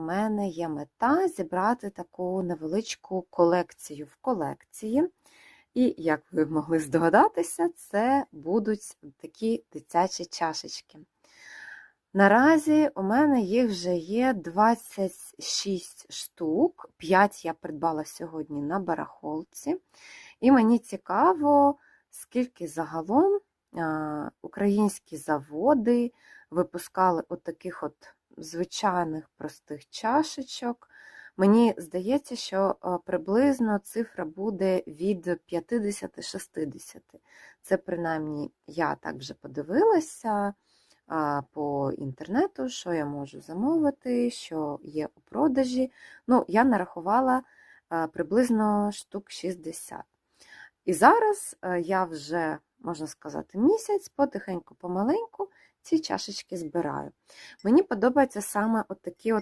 у мене є мета зібрати таку невеличку колекцію в колекції. І, як ви могли здогадатися, це будуть такі дитячі чашечки. Наразі у мене їх вже є 26 штук, 5 я придбала сьогодні на барахолці. І мені цікаво, скільки загалом українські заводи випускали от таких от звичайних простих чашечок. Мені здається, що приблизно цифра буде від 50-60. Це принаймні я так вже подивилася по інтернету, що я можу замовити, що є у продажі. Ну, я нарахувала приблизно штук 60. І зараз е, я вже, можна сказати, місяць потихеньку, помаленьку ці чашечки збираю. Мені подобаються саме от такі от